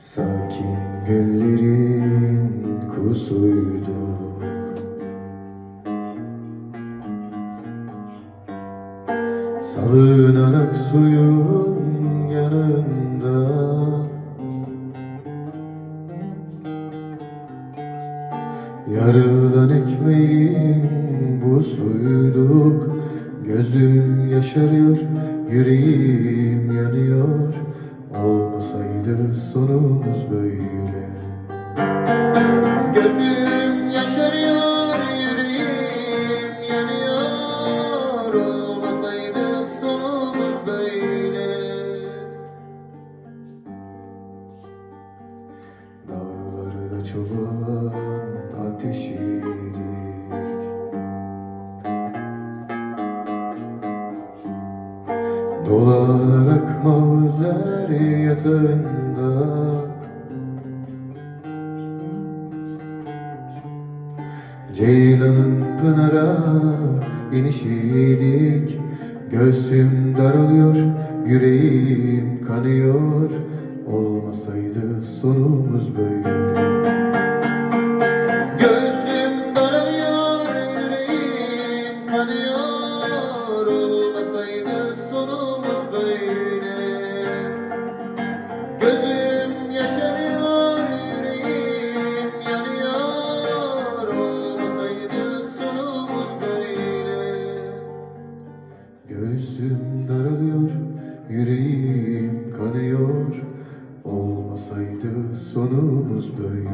Sakin göllerin kusuydu Salınarak suyun yanında. Yarılan ekmeğin bu suyduk Gözüm yaşarıyor, yüreğim yanıyor Olmasaydı sonumuz böyle. Gözüm yaşarıyor, yüreğim yanıyor. Olmasaydı sonumuz böyle. Dağları da çoban ateşiydik Dolanarak mazer yatağında. Ceylanın pınara inişiydik. Göğsüm daralıyor, yüreğim kanıyor. Olmasaydı sonumuz böyle Göğsüm daralıyor, yüreğim kanıyor. Olmasaydı sonumuz böyle.